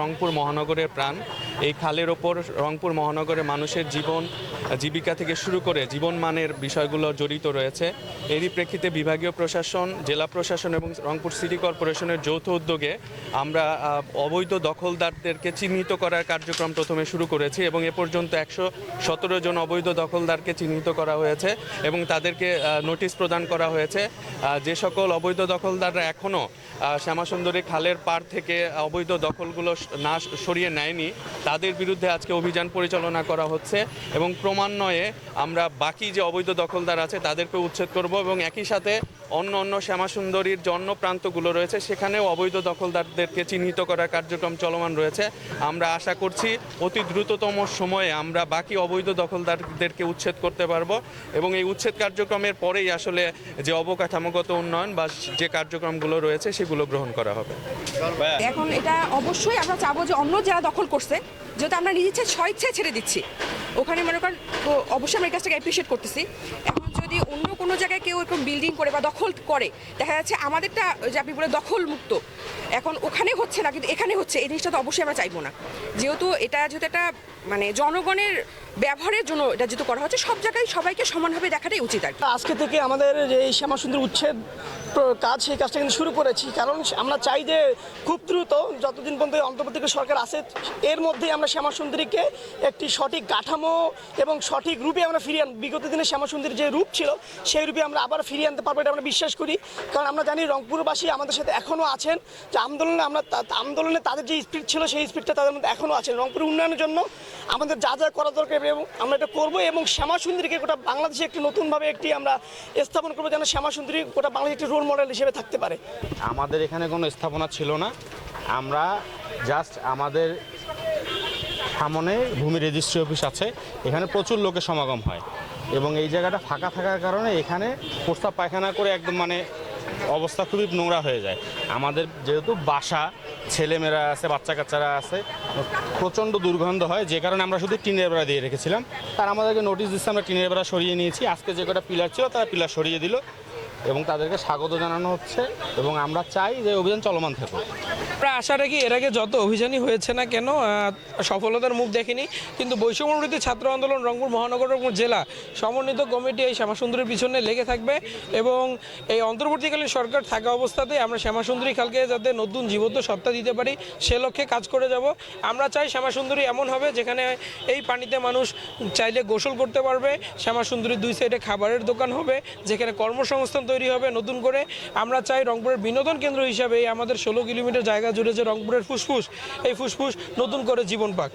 রংপুর মহানগরের প্রাণ। এই খালের ওপর রংপুর মহানগরের মানুষের জীবন, জীবিকা থেকে শুরু করে জীবনমানের বিষয়গুলো জড়িত রয়েছে। এরই প্রেক্ষিতে বিভাগীয় প্রশাসন, জেলা প্রশাসন এবং রংপুর সিটি কর্পোরেশনের যৌথ উদ্যোগে আমরা অবৈধ দখলদারদেরকে চিহ্নিত করার কার্যক্রম প্রথমে শুরু করেছি এবং এ পর্যন্ত একশো সতেরো জন অবৈধ দখলদারকে চিহ্নিত করা হয়েছে এবং তাদেরকে নোটিশ প্রদান করা হয়েছে। যে সকল অবৈধ দখলদাররা এখনও শ্যামাসুন্দরী খালের পার থেকে অবৈধ দখলগুলো না সরিয়ে নেয়নি তাদের বিরুদ্ধে আজকে অভিযান পরিচালনা করা হচ্ছে এবং ক্রমান্বয়ে আমরা বাকি যে অবৈধ দখলদার আছে তাদেরকে উচ্ছেদ করব এবং একই সাথে অন্য অন্য শ্যামাসুন্দরীর যে অন্য প্রান্তগুলো রয়েছে। সেখানেও অবৈধ দখলদারদেরকে চিহ্নিত করার কার্যক্রম চলমান রয়েছে। আমরা আশা করছি অতি দ্রুততম সময়ে আমরা বাকি অবৈধ দখলদারদেরকে উচ্ছেদ করতে পারব এবং এই উচ্ছেদ কার্যক্রমের পরেই আসলে যে অবকাঠামোগত উন্নয়ন বা যে কার্যক্রমগুলো রয়েছে, সেগুলো গ্রহণ করা হবে। এখন এটা অবশ্যই আমরা চাবো যে অন্য যারা দখল করছে, যেহেতু আমরা নিজে ইচ্ছে স্বইচ্ছায় ছেড়ে দিচ্ছি, ওখানে মনে করেন অবশ্যই আমরা এই কাজটাকে অ্যাপ্রিসিয়েট করতেছি। যদি অন্য কোনো জায়গায় কেউ এরকম বিল্ডিং করে বা দখল করে, দেখা যাচ্ছে আমাদেরটা যে আপনি বলে দখল মুক্ত এখন ওখানে হচ্ছে না, কিন্তু এখানে হচ্ছে, এই জিনিসটা তো অবশ্যই আমরা চাইব না। যেহেতু এটা যেহেতু একটা মানে জনগণের ব্যবহারের জন্য এটা যেহেতু করা হচ্ছে, সব জায়গায় সবাইকে সমানভাবে দেখাটাই উচিত আর আজকে থেকে আমাদের এই শ্যামাসুন্দর উচ্ছেদ কাজ, সেই কাজটা কিন্তু শুরু করেছি। কারণ আমরা চাই যে খুব দ্রুত, যতদিন পর্যন্ত অন্তর্বর্তী সরকার আছে, এর মধ্যেই আমরা শ্যামাসুন্দরীকে একটি সঠিক কাঠামো এবং সঠিক রূপে আমরা ফিরিয়ে বিগত দিনে শ্যামাসুন্দরীর যে রূপ ছিল, সেই রূপে আমরা আবার ফিরিয়ে আনতে পারব, এটা আমরা বিশ্বাস করি। কারণ আমরা জানি রংপুরবাসী আমাদের সাথে এখনও আছেন। যে আন্দোলনে আমরা আন্দোলনে তাদের যে স্পিড ছিল, সেই স্পিডটা তাদের মধ্যে এখনও আছেন। রংপুর উন্নয়নের জন্য আমাদের যা যা করা দরকার, এবং আমরা এটা করব, এবং শ্যামাসুন্দরীকে গোটা বাংলাদেশে একটি নতুনভাবে একটি আমরা স্থাপন করব, যেন শ্যামাসুন্দরী গোটা বাংলাদেশে একটি রোল মডেল হিসেবে থাকতে পারে। আমাদের এখানে কোনো স্থাপনা ছিল না। আমরা জাস্ট আমাদের সামনে ভূমি রেজিস্ট্রি অফিস আছে। এখানে প্রচুর লোকের সমাগম হয় এবং এই জায়গাটা ফাঁকা থাকার কারণে এখানে প্রস্তাব পায়খানা করে একদম মানে অবস্থা খুবই নোংরা হয়ে যায়। আমাদের যেহেতু বাসা, ছেলেমেয়েরা আছে বাচ্চা কাচ্চারা আছে, প্রচণ্ড দুর্গন্ধ হয়। যে কারণে আমরা শুধু টিনের বেড়া দিয়ে রেখেছিলাম। তার আমাদেরকে নোটিশ দিচ্ছে, আমরা টিনের বেড়া সরিয়ে নিয়েছি। আজকে যে কটা পিলার ছিল, তারা পিলার সরিয়ে দিল। এবং তাদেরকে স্বাগত জানানো হচ্ছে এবং আমরা চাই যে অভিযান চলমান থাকুক। আমরা আশা রাখি এর আগে যত অভিযানই হয়েছে না কেন সফলতার মুখ দেখেনি। কিন্তু বৈষম্যবৃত্তি ছাত্র আন্দোলন রংপুর মহানগর এবং জেলা সমন্বিত কমিটি এই শ্যামাসুন্দরীর পিছনে লেগে থাকবে এবং এই অন্তর্বর্তীকালীন সরকার থাকা অবস্থাতে আমরা শ্যামাসুন্দরী, খালকে যাতে নতুন জীবন্ত সত্তা দিতে পারি, সে লক্ষ্যে কাজ করে যাব। আমরা চাই শ্যামাসুন্দরী এমন হবে যেখানে এই পানিতে মানুষ চাইলে গোসল করতে পারবে। শ্যামাসুন্দরীর দুই সাইডে খাবারের দোকান হবে, যেখানে কর্মসংস্থান তৈরি হবে নতুন করে। আমরা চাই রংপুরের বিনোদন কেন্দ্র হিসাবে আমাদের ষোলো কিলোমিটার জায়গা জুড়ে যে রংপুরের ফুসফুস, এই ফুসফুস নতুন করে জীবন পাক।